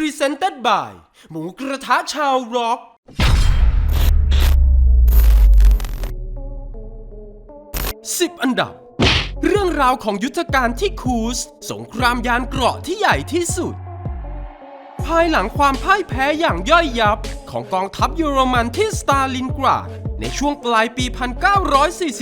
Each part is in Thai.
Presented by หมูกระทะชาวร็อก 10 อันดับ เรื่องราวของยุทธการที่คูส สงครามยานเกราะที่ใหญ่ที่สุด ภายหลังความพ่ายแพ้อย่างย่อยยับ ของกองทัพเยอรมันที่สตาลินกราด ในช่วงปลายปี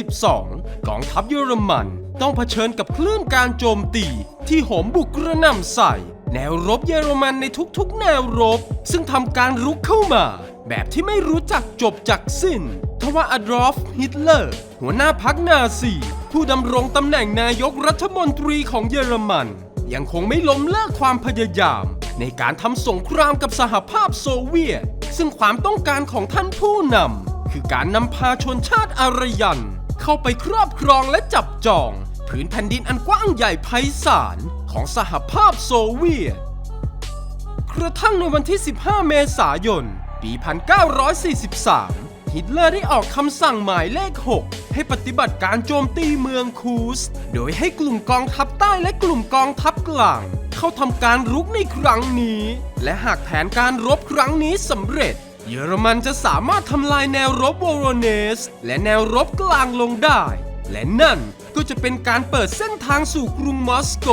1942 กองทัพเยอรมันต้องเผชิญกับคลื่นการโจมตีที่โหมบุกกระหน่ำใส่ แนวรบเยอรมันในทุกๆ แนวรบ ซึ่งทำการรุกเข้ามา แบบที่ไม่รู้จักจบจักสิ้น ทว่าอดอฟฮิตเลอร์ หัวหน้าพรรคนาซี ผู้ดำรงตำแหน่งนายกรัฐมนตรีของเยอรมัน ยังคงไม่ล้มเลิกความพยายาม ในการทำสงครามกับสหภาพโซเวียต ซึ่งความต้องการของท่านผู้นำคือการนำพาชนชาติอารยัน เข้าไปครอบครองและจับจอง ผืนแผ่นดินอันกว้างใหญ่ไพศาล ของสหภาพโซเวียต กระทั่งในวันที่ 15 เมษายน ปี 1943 ฮิตเลอร์ได้ออกคำสั่งหมายเลข 6 ให้ปฏิบัติการโจมตีเมืองคูส โดยให้กลุ่มกองทัพใต้และกลุ่มกองทัพกลาง เข้าทำการรุกในครั้งนี้ และหากแผนการรบครั้งนี้สำเร็จเยอรมันจะสามารถทำลายแนวรบโวโรเนส และแนวรบกลางลงได้ และนั่น ก็จะเป็นการเปิดเส้นทางสู่กรุงมอสโก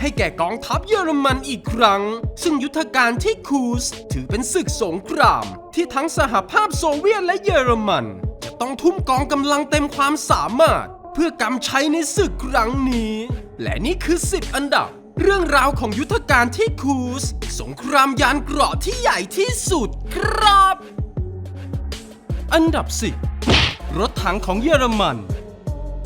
ให้แก่กองทัพเยอรมันอีกครั้ง ซึ่งยุทธการที่คูสถือเป็นศึกสงคราม ที่ทั้งสหภาพโซเวียตและเยอรมัน จะต้องทุ่มกองกำลังเต็มความสามารถ เพื่อกำชัยในศึกครั้งนี้ และนี่คือ 10 อันดับ เรื่องราวของยุทธการที่คูส สงครามยานเกราะที่ใหญ่ที่สุดครับ อันดับ 10 รถถังของเยอรมัน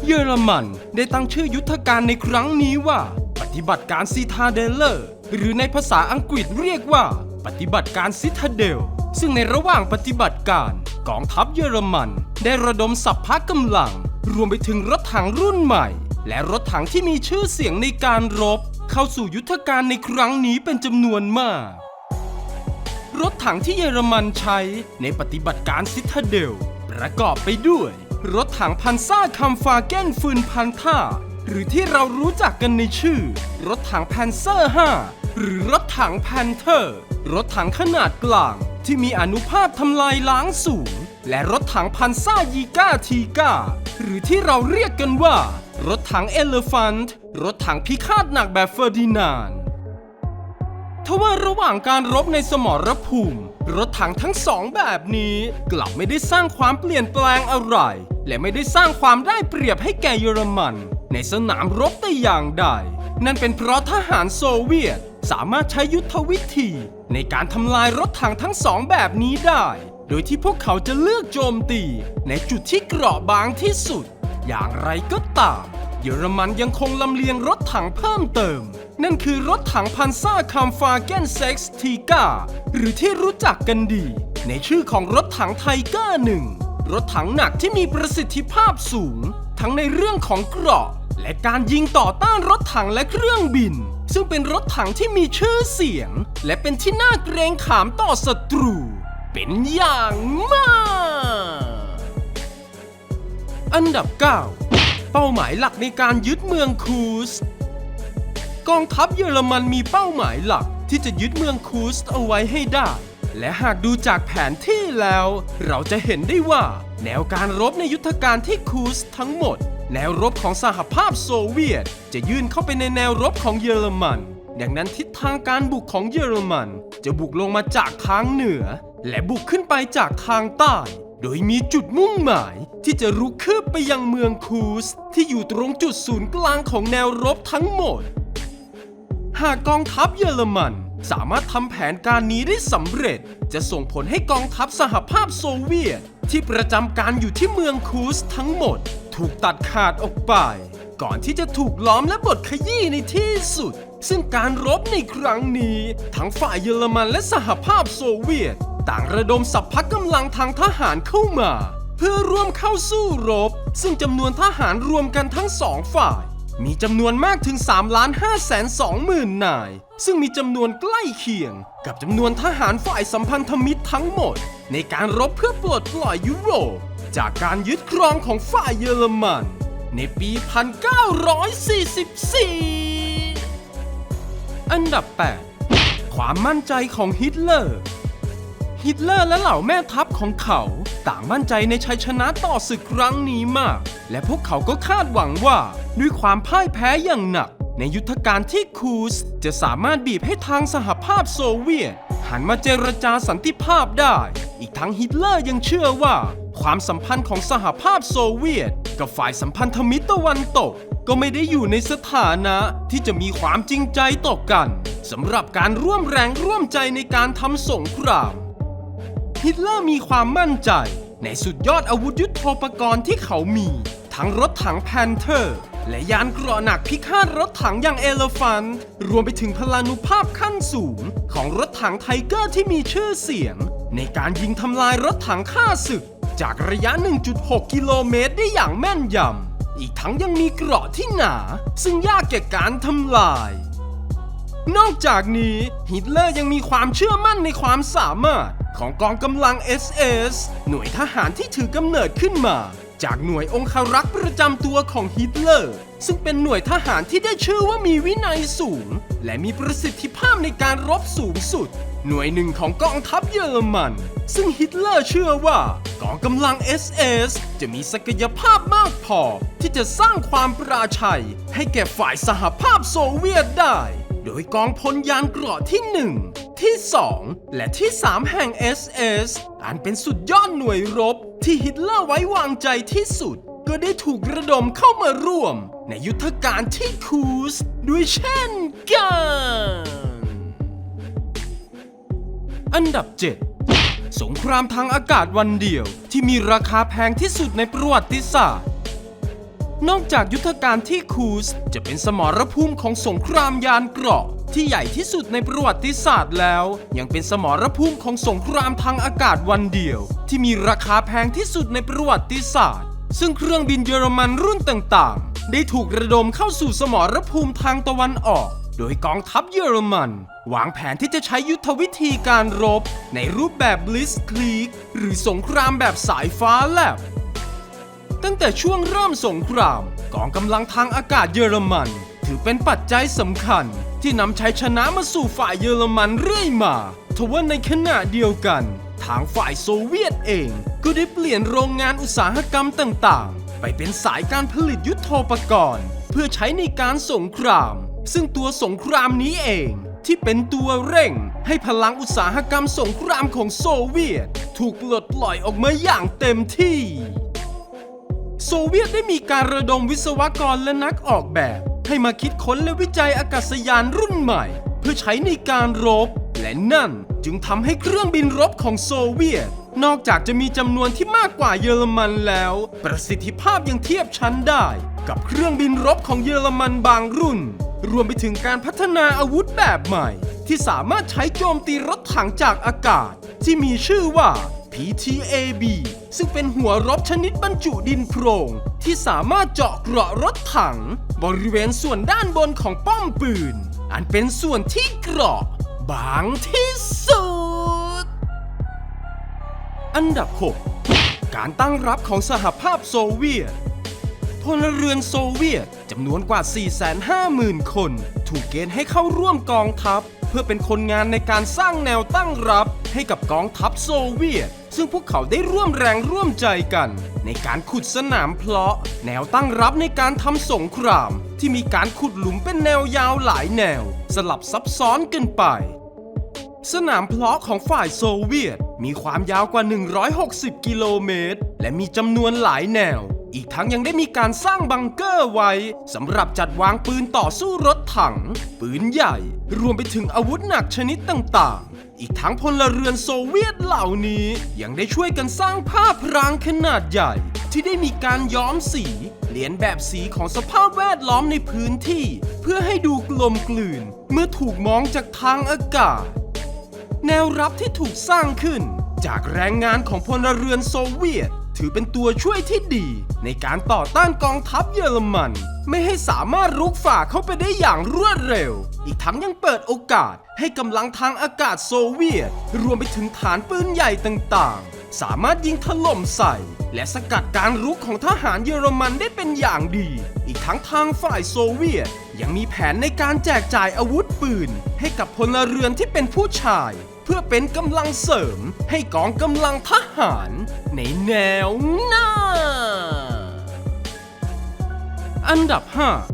เยอรมัน ได้ตั้งชื่อยุทธการในครั้งนี้ว่า ปฏิบัติการซีทาเดลเลอร์หรือในภาษาอังกฤษเรียกว่า ปฏิบัติการซิทาเดล ซึ่งในระหว่างปฏิบัติการ กองทัพเยอรมัน ได้ระดมสัพพะกำลัง รวมไปถึงรถถังรุ่นใหม่ และรถถังที่มีชื่อเสียงในการรบ เข้าสู่ยุทธการในครั้งนี้เป็นจำนวนมาก รถถังที่เยอรมันใช้ในปฏิบัติการซิทาเดลประกอบไปด้วย รถถังพันซ่าคัมฟาเกนฟืนพันท่า หรือที่เรารู้จักกันในชื่อ รถถังแพนเซอร์ 5 หรือรถถังแพนเทอร์ รถถังขนาดกลาง ที่มีอนุภาพทำลายล้างสูง และรถถังพันซ่ายีก้าทีก้า หรือที่เราเรียกกันว่า รถถังเอเลฟันต์รถถังพิฆาตหนักแบบเฟอร์ดินานด์ทว่าระหว่างการรบในสมรภูมิ รถถังทั้งสองแบบนี้ กลับไม่ได้สร้างความเปลี่ยนแปลงอะไร และไม่ได้สร้างความได้เปรียบให้แก่เยอรมัน ในสนามรบแต่อย่างใด นั่นเป็นเพราะทหารโซเวียต สามารถใช้ยุทธวิธี ในการทำลายรถถังทั้งสองแบบนี้ได้ โดยที่พวกเขาจะเลือกโจมตี ในจุดที่เกราะบางที่สุด อย่างไรก็ตาม เยอรมันยังคงลำเลียงรถถังเพิ่มเติม นั่นคือรถถังพันซ่าคัมฟาเกนเซ็กซ์ทีกาหรือที่รู้จักกันดี ในชื่อของรถถังไทเกอร์หนึ่งรถถังหนักที่มีประสิทธิภาพสูง ทั้งในเรื่องของเกราะ และการยิงต่อต้านรถถังและเครื่องบิน ซึ่งเป็นรถถังที่มีชื่อเสียง และเป็นที่น่าเกรงขามต่อศัตรู เป็นอย่างมาก อันดับ 9 เป้าหมายหลักในการยึดเมืองคูส กองทัพเยอรมันมีเป้าหมายหลักที่จะยึดเมืองคูสเอาไว้ให้ได้ และหากดูจากแผนที่แล้ว เราจะเห็นได้ว่า แนวการรบในยุทธการที่คูสทั้งหมด แนวรบของสหภาพโซเวียต จะยื่นเข้าไปในแนวรบของเยอรมัน ดังนั้นทิศทางการบุกของเยอรมัน จะบุกลงมาจากทางเหนือ และบุกขึ้นไปจากทางใต้ โดยมีจุดมุ่งหมายที่จะรุกคืบไปยังเมืองคูสที่อยู่ตรงจุดศูนย์กลางของแนวรบทั้งหมด หากกองทัพเยอรมัน สามารถทำแผนการนี้ได้สำเร็จ จะส่งผลให้กองทัพสหภาพโซเวียต ที่ประจำการอยู่ที่เมืองคูสทั้งหมด ถูกตัดขาดออกไป ก่อนที่จะถูกล้อมและบดขยี้ในที่สุด ซึ่งการรบในครั้งนี้ ทั้งฝ่ายเยอรมันและสหภาพโซเวียต ต่างระดมสัพพะกำลังทางทหารเข้ามา เพื่อร่วมเข้าสู้รบ ซึ่งจำนวนทหารรวมกันทั้งสองฝ่าย มีจำนวนมากถึง 3 5 2 0 0 0 0 นาย ซึ่งมีจำนวนใกล้เคียง กับจำนวนทหารฝ่ายสัมพันธมิตรทั้งหมด ในการรบเพื่อปลดปล่อยยุโรป จากการยึดครองของฝ่ายเยอรมัน ในปี 1944 อันดับ 8 ความมั่นใจของฮิตเลอร์ฮิตเลอร์และเหล่าแม่ทัพของเขาต่างมั่นใจในชัยชนะต่อศึกครั้งนี้มาก และพวกเขาก็คาดหวังว่า ด้วยความพ่ายแพ้อย่างหนัก ในยุทธการที่คูสจะสามารถบีบให้ทางสหภาพโซเวียต หันมาเจรจาสันติภาพได้ อีกทั้งฮิตเลอร์ยังเชื่อว่า ความสัมพันธ์ของสหภาพโซเวียต กับฝ่ายสัมพันธมิตรตะวันตก ก็ไม่ได้อยู่ในสถานะที่จะมีความจริงใจต่อกันสำหรับการร่วมแรงร่วมใจในการทำสงครามฮิตเลอร์มีความมั่นใจ ในสุดยอดอาวุธยุทโธปกรณ์ที่เขามี ทั้งรถถังแพนเทอร์ และยานเกราะหนักพิฆาตรถถังอย่างเอลฟัน รวมไปถึงพลานุภาพขั้นสูง ของรถถังไทเกอร์ที่มีชื่อเสียง ในการยิงทำลายรถถังฆ่าศึก จากระยะ 1.6 กิโลเมตรได้อย่างแม่นยำ อีกทั้งยังมีเกราะที่หนา ซึ่งยากแก่การทำลาย นอกจากนี้ฮิตเลอร์ยังมีความเชื่อมั่นในความสามารถของกองกำลัง SS หน่วยทหารที่ถือกำเนิดขึ้นมา จากหน่วยองคารักษ์ประจำตัวของฮิตเลอร์ ซึ่งเป็นหน่วยทหารที่ได้ชื่อว่ามีวินัยสูง และมีประสิทธิภาพในการรบสูงสุด หน่วยหนึ่งของกองทัพเยอรมัน ซึ่งฮิตเลอร์เชื่อว่ากองกำลัง SS จะมีศักยภาพมากพอ ที่จะสร้างความปราชัย ให้แก่ฝ่ายสหภาพโซเวียตได้ โดยกองพลยานเกราะที่1 ที่ 2 และที่ 3 แห่ง SS อันเป็นสุดยอดหน่วยรบ ที่ฮิตเลอร์ไว้วางใจที่สุด ก็ได้ถูกระดมเข้ามาร่วม ในยุทธการที่คูสด้วยเช่นกัน อันดับ 7 สงครามทางอากาศวันเดียว ที่มีราคาแพงที่สุดในประวัติศาสตร์นอกจากยุทธการที่คูสจะเป็นสมรภูมิของสงครามยานเกราะ ที่ใหญ่ที่สุดในประวัติศาสตร์แล้ว ยังเป็นสมรภูมิของสงครามทางอากาศวันเดียว ที่มีราคาแพงที่สุดในประวัติศาสตร์ ซึ่งเครื่องบินเยอรมันรุ่นต่างๆ ได้ถูกระดมเข้าสู่สมรภูมิทางตะวันออก โดยกองทัพเยอรมันวางแผนที่จะใช้ยุทธวิธีการรบ ในรูปแบบ Blitzkrieg หรือสงครามแบบสายฟ้าแลบตั้งแต่ช่วงเริ่มสงครามกองกำลังทางอากาศเยอรมัน ถือเป็นปัจจัยสำคัญ ที่นำชัยชนะมาสู่ฝ่ายเยอรมันเรื่อยมาทว่าในขณะเดียวกัน ทางฝ่ายโซเวียตเอง ก็ได้เปลี่ยนโรงงานอุตสาหกรรมต่างๆ ไปเป็นสายการผลิตยุทโธปกรณ์ เพื่อใช้ในการสงคราม ซึ่งตัวสงครามนี้เอง ที่เป็นตัวเร่ง ให้พลังอุตสาหกรรมสงครามของโซเวียต ถูกปลดปล่อยออกมาอย่างเต็มที่ โซเวียตได้มีการระดมวิศวกรและนักออกแบบ ให้มาคิดค้นและวิจัยอากาศยานรุ่นใหม่ เพื่อใช้ในการรบ และนั่นจึงทำให้เครื่องบินรบของโซเวียต นอกจากจะมีจำนวนที่มากกว่าเยอรมันแล้ว ประสิทธิภาพยังเทียบชั้นได้ กับเครื่องบินรบของเยอรมันบางรุ่น รวมไปถึงการพัฒนาอาวุธแบบใหม่ ที่สามารถใช้โจมตีรถถังจากอากาศ ที่มีชื่อว่า PTAB ซึ่งเป็นหัวรบชนิดบรรจุดินโพรง ที่สามารถเจาะเกราะรถถัง บริเวณส่วนด้านบนของป้อมปืน อันเป็นส่วนที่เกราะบางที่สุด อันดับ 6 การตั้งรับของสหภาพโซเวียตพลเรือนโซเวียตจำนวนกว่า 450,000 คน ถูกเกณฑ์ให้เข้าร่วมกองทัพ เพื่อเป็นคนงานในการสร้างแนวตั้งรับให้กับกองทัพโซเวียต ซึ่งพวกเขาได้ร่วมแรงร่วมใจกัน ในการขุดสนามเพลาะ แนวตั้งรับในการทำสงคราม ที่มีการขุดหลุมเป็นแนวยาวหลายแนว สลับซับซ้อนกันไป สนามเพลาะของฝ่ายโซเวียต มีความยาวกว่า 160 กิโลเมตร และมีจำนวนหลายแนว อีกทั้งยังได้มีการสร้างบังเกอร์ไว้สำหรับจัดวางปืนต่อสู้รถถัง ปืนใหญ่ รวมไปถึงอาวุธหนักชนิดต่างๆ อีกทั้งพลเรือนโซเวียตเหล่านี้ ยังได้ช่วยกันสร้างผ้าพรางขนาดใหญ่ ที่ได้มีการย้อมสีเลียนแบบสีของสภาพแวดล้อมในพื้นที่ เพื่อให้ดูกลมกลืน เมื่อถูกมองจากทางอากาศ แนวรับที่ถูกสร้างขึ้นจากแรงงานของพลเรือนโซเวียต ถือเป็นตัวช่วยที่ดี ในการต่อต้านกองทัพเยอรมัน ไม่ให้สามารถรุกฝ่าเข้าไปได้อย่างรวดเร็ว อีกทั้งยังเปิดโอกาสให้กำลังทางอากาศโซเวียต รวมไปถึงฐานปืนใหญ่ต่างๆ สามารถยิงถล่มใส่ และสกัดการรุกของทหารเยอรมันได้เป็นอย่างดี อีกทั้งทางฝ่ายโซเวียต ยังมีแผนในการแจกจ่ายอาวุธปืน ให้กับพลเรือนที่เป็นผู้ชาย เพื่อเป็นกำลังเสริมให้กองกำลังทหารในแนวหน้า อันดับ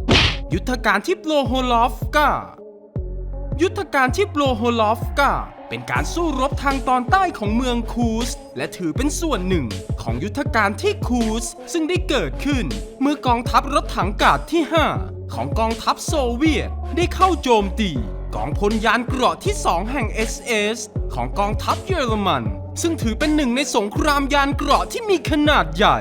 5 ยุทธการที่โปโลโฮลอฟกายุทธการที่โปโลโฮลอฟกาเป็นการสู้รบทางตอนใต้ของเมืองคูส และถือเป็นส่วนหนึ่งของยุทธการที่คูส ซึ่งได้เกิดขึ้น เมื่อกองทัพรถถังกาดที่ 5 ของกองทัพโซเวียตได้เข้าโจมตี กองพลยานเกราะที่ 2 แห่ง SS ของกองทัพเยอรมัน ซึ่งถือเป็นหนึ่งในสงครามยานเกราะที่มีขนาดใหญ่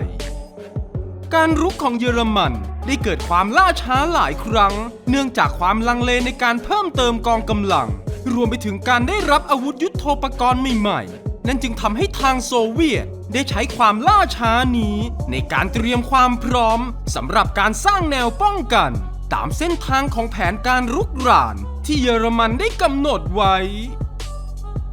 การรุกของเยอรมันได้เกิดความล่าช้าหลายครั้ง เนื่องจากความลังเลในการเพิ่มเติมกองกำลัง รวมไปถึงการได้รับอาวุธยุโทโธปกรณ์ใหม่ๆ นั่นจึงทำให้ทางโซเวียตได้ใช้ความล่าช้านี้ ในการเตรียมความพร้อมสำหรับการสร้างแนวป้องกัน ตามเส้นทางของแผนการรุกราน ที่เยอรมันได้กำหนดไว้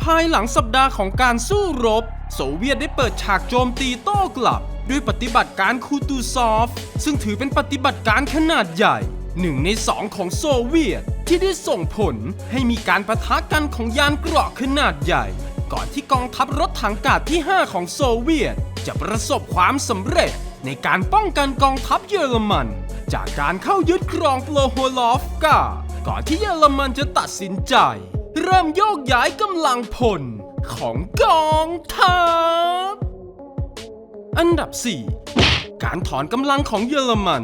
ภายหลังสัปดาห์ของการสู้รบโซเวียตได้เปิดฉากโจมตีโต้กลับ ด้วยปฏิบัติการคูตูซอฟ ซึ่งถือเป็นปฏิบัติการขนาดใหญ่หนึ่งในสองของโซเวียตที่ได้ส่งผลให้มีการประทะกันของยานเกราะขนาดใหญ่ ก่อนที่กองทัพรถถังกาดที่ 5 ของโซเวียต จะประสบความสำเร็จในการป้องกันกองทัพเยอรมัน จากการเข้ายึดครองโปโลโฮลอฟกา ก่อนที่เยอรมันจะตัดสินใจ เริ่มโยกย้ายกำลังพลของกองทัพ อันดับ 4 การถอนกำลังของเยอรมัน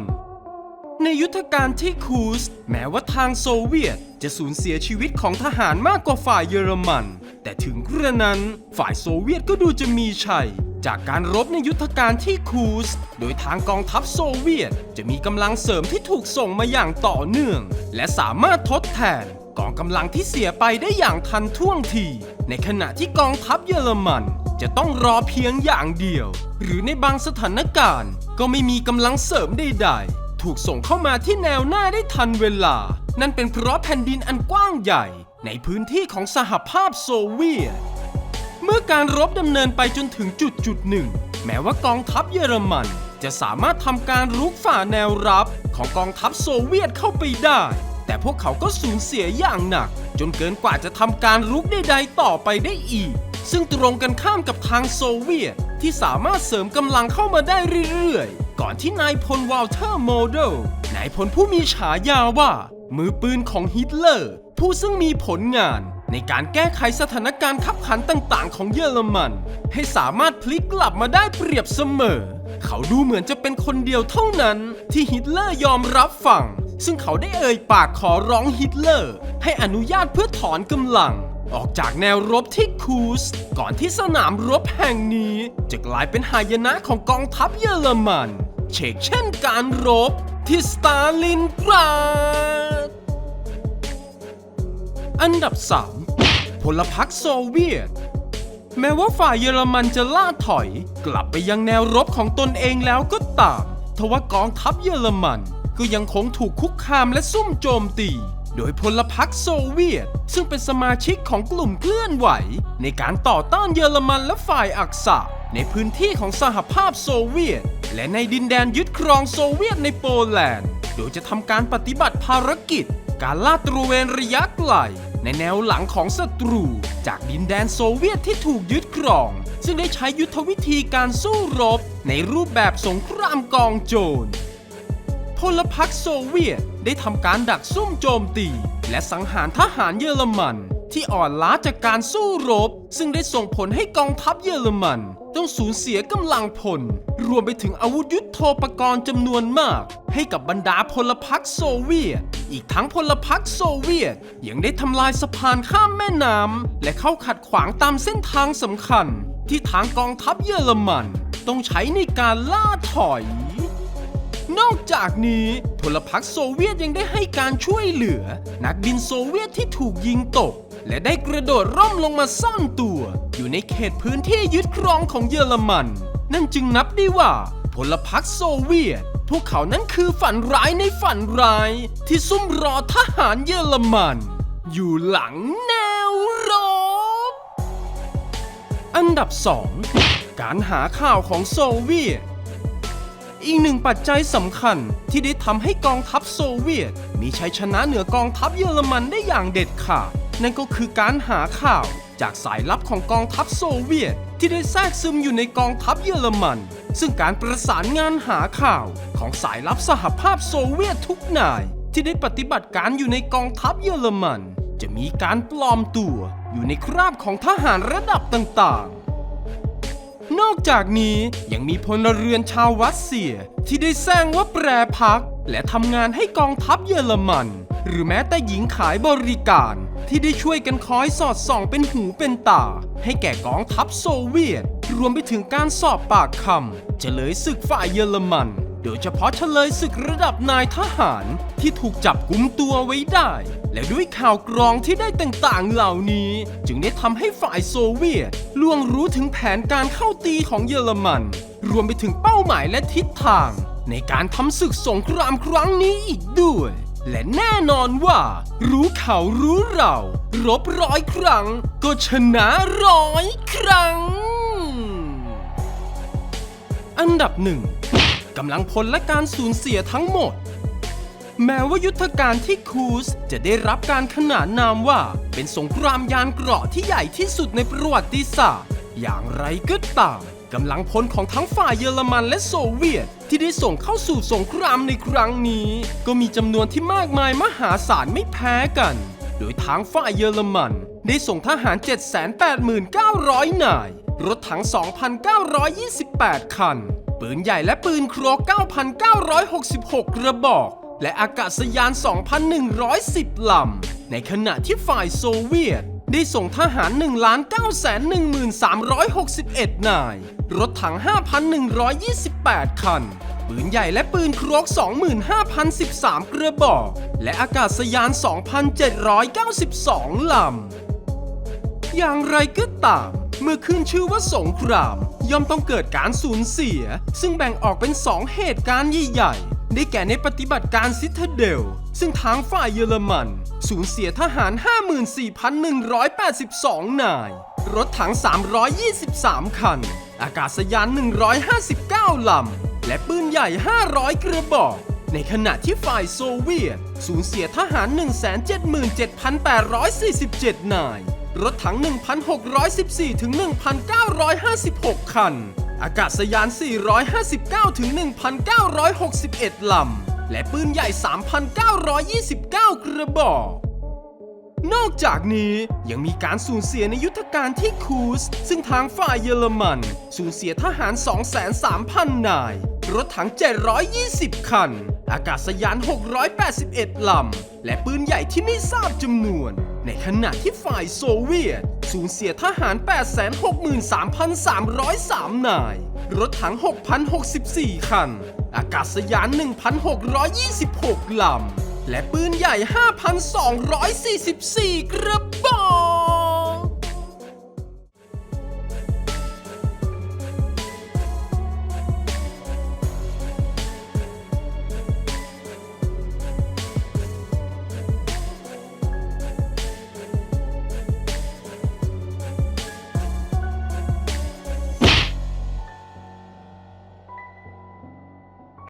ในยุทธการที่คูส แม้ว่าทางโซเวียตจะสูญเสียชีวิตของทหารมากกว่าฝ่ายเยอรมัน แต่ถึงกระนั้นฝ่ายโซเวียตก็ดูจะมีชัย จากการรบในยุทธการที่คูส โดยทางกองทัพโซเวียต จะมีกำลังเสริมที่ถูกส่งมาอย่างต่อเนื่อง และสามารถทดแทนกองกำลังที่เสียไปได้อย่างทันท่วงที ในขณะที่กองทัพเยอรมัน จะต้องรอเพียงอย่างเดียว หรือในบางสถานการณ์ ก็ไม่มีกำลังเสริมใดๆ ถูกส่งเข้ามาที่แนวหน้าได้ทันเวลา นั่นเป็นเพราะแผ่นดินอันกว้างใหญ่ ในพื้นที่ของสหภาพโซเวียต เมื่อการรบดำเนินไปจนถึงจุดจุดหนึ่ง แม้ว่ากองทัพเยอรมัน จะสามารถทำการรุกฝ่าแนวรับของกองทัพโซเวียตเข้าไปได้ แต่พวกเขาก็สูญเสียอย่างหนัก จนเกินกว่าจะทำการรุกใดๆต่อไปได้อีก ซึ่งตรงกันข้ามกับทางโซเวียต ที่สามารถเสริมกำลังเข้ามาได้เรื่อยๆ ก่อนที่นายพลวอลเทอร์โมเดลนายพลผู้มีฉายาว่า มือปืนของฮิตเลอร์ ผู้ซึ่งมีผลงาน ในการแก้ไขสถานการณ์ขับขันต่างๆ ของเยอรมัน ให้สามารถพลิกกลับมาได้เปรียบเสมอ เขาดูเหมือนจะเป็นคนเดียวเท่านั้น ที่ฮิตเลอร์ยอมรับฟัง ซึ่งเขาได้เอ่ยปากขอร้องฮิตเลอร์ ให้อนุญาตเพื่อถอนกำลัง ออกจากแนวรบที่คูส ก่อนที่สนามรบแห่งนี้จะกลายเป็นหายนะของกองทัพเยอรมันเชกเช่นการรบที่สตาลินกราด อันดับ 3 พลพรรคโซเวียต แม้ว่าฝ่ายเยอรมันจะล่าถอย กลับไปยังแนวรบของตนเองแล้วก็ตามทว่ากองทัพเยอรมันก็ยังคงถูกคุกคามและซุ่มโจมตี โดยพลพรรคโซเวียต ซึ่งเป็นสมาชิกของกลุ่มเคลื่อนไหว ในการต่อต้านเยอรมันและฝ่ายอักษะในพื้นที่ของสหภาพโซเวียต และในดินแดนยึดครองโซเวียตในโปแลนด์ โดยจะทำการปฏิบัติภารกิจ การลาดตระเวนระยะไกล ในแนวหลังของศัตรู จากดินแดนโซเวียตที่ถูกยึดครอง ซึ่งได้ใช้ยุทธวิธีการสู้รบ ในรูปแบบสงครามกองโจรพลพรรคโซเวียตได้ทำการดักซุ่มโจมตี และสังหารทหารเยอรมัน ที่อ่อนล้าจากการสู้รบ ซึ่งได้ส่งผลให้กองทัพเยอรมัน ต้องสูญเสียกำลังพล รวมไปถึงอาวุธยุโทโธปกรณ์จำนวนมาก ให้กับบรรดาพลพรรคโซเวียต อีกทั้งพลพรรคโซเวียต ยังได้ทำลายสะพานข้ามแม่น้ำและเข้าขัดขวางตามเส้นทางสำคัญ ที่ทางกองทัพเยอรมัน ต้องใช้ในการล่าถอย นอกจากนี้พลพรรคโซเวียตยังได้ให้การช่วยเหลือ นักบินโซเวียตที่ถูกยิงตก และได้กระโดดร่มลงมาซ่อนตัว อยู่ในเขตพื้นที่ยึดครองของเยอรมัน นั่นจึงนับได้ว่า พลพรรคโซเวียต พวกเขานั้นคือฝันร้ายในฝันร้าย ที่ซุ่มรอทหารเยอรมัน อยู่หลังแนวรบ อันดับ 2 การหาข่าวของโซเวียตอีกหนึ่งปัจจัยสำคัญที่ได้ทำให้กองทัพโซเวียต มีชัยชนะเหนือกองทัพเยอรมันได้อย่างเด็ดขาด นั่นก็คือการหาข่าวจากสายลับของกองทัพโซเวียต ที่ได้แทรกซึมอยู่ในกองทัพเยอรมัน ซึ่งการประสานงานหาข่าวของสายลับสหภาพโซเวียตทุกนาย ที่ได้ปฏิบัติการอยู่ในกองทัพเยอรมัน จะมีการปลอมตัวอยู่ในคราบของทหารระดับต่างๆ นอกจากนี้ยังมีพลเรือนชาวรัสเซียที่ได้แซงว่าแปรพัก และทำงานให้กองทัพเยอรมัน หรือแม้แต่หญิงขายบริการ ที่ได้ช่วยกันคอยสอดส่องเป็นหูเป็นตา ให้แก่กองทัพโซเวียต รวมไปถึงการสอบปากคำเฉลยศึกฝ่ายเยอรมันโดยเฉพาะเฉลยศึกระดับนายทหารที่ถูกจับกุมตัวไว้ได้ และด้วยข่าวกรองที่ได้ต่างๆเหล่านี้ จึงได้ทำให้ฝ่ายโซเวียตล่วงรู้ถึงแผนการเข้าตีของเยอรมัน รวมไปถึงเป้าหมายและทิศทาง ในการทำศึกสงครามครั้งนี้อีกด้วย และแน่นอนว่า รู้เขารู้เรา รบร้อยครั้ง ก็ชนะร้อยครั้ง อันดับหนึ่งกำลังพลและการสูญเสียทั้งหมด แม้ว่ายุทธการที่คูสจะได้รับการขนานนามว่า เป็นสงครามยานเกราะที่ใหญ่ที่สุดในประวัติศาสตร์ อย่างไรก็ตาม กำลังพลของทั้งฝ่ายเยอรมันและโซเวียต ที่ได้ส่งเข้าสู่สงครามในครั้งนี้ ก็มีจำนวนที่มากมายมหาศาลไม่แพ้กัน โดยทางฝ่ายเยอรมัน ได้ส่งทหาร 789,000 นาย รถถัง 2,928 คัน ปืนใหญ่และปืนคร9,966 กระบอก และอากาศยาน 2,110 ลำ ในขณะที่ฝ่ายโซเวียต ได้ส่งทหาร 1 9 1 3 6 1 นาย รถถัง 5,128 คัน ปืนใหญ่และปืนครก 25,013 กระบอก และอากาศยาน 2,792 ลำ อย่างไรก็ตาม เมื่อขึ้นชื่อว่าสงคราม ย่อมต้องเกิดการสูญเสีย ซึ่งแบ่งออกเป็น2เหตุการณ์ใหญ่ๆ ได้แก่ในปฏิบัติการซิทเดล ซึ่งทางฝ่ายเยอรมัน สูญเสียทหาร 54,182 นาย รถถัง 323 คัน อากาศยาน 159 ลำ และปืนใหญ่ 500 กระบอก ในขณะที่ฝ่ายโซเวียต สูญเสียทหาร 177,847 นาย รถถัง 1,614 ถึง 1,956 คัน อากาศยาน 459 ถึง 1,961 ลำ และปืนใหญ่ 3,929 กระบอก นอกจากนี้ยังมีการสูญเสียในยุทธการที่คูส ซึ่งทางฝ่ายเยอรมัน สูญเสียทหาร 23,000 นาย รถถัง 720 คัน อากาศยาน 681 ลำ และปืนใหญ่ที่ไม่ทราบจำนวน ในขณะที่ฝ่ายโซเวียต สูญเสียทหาร 863,303 นาย รถถัง 6,064 คัน อากาศยาน 1,626 ลำ และปืนใหญ่ 5,244 กระบอก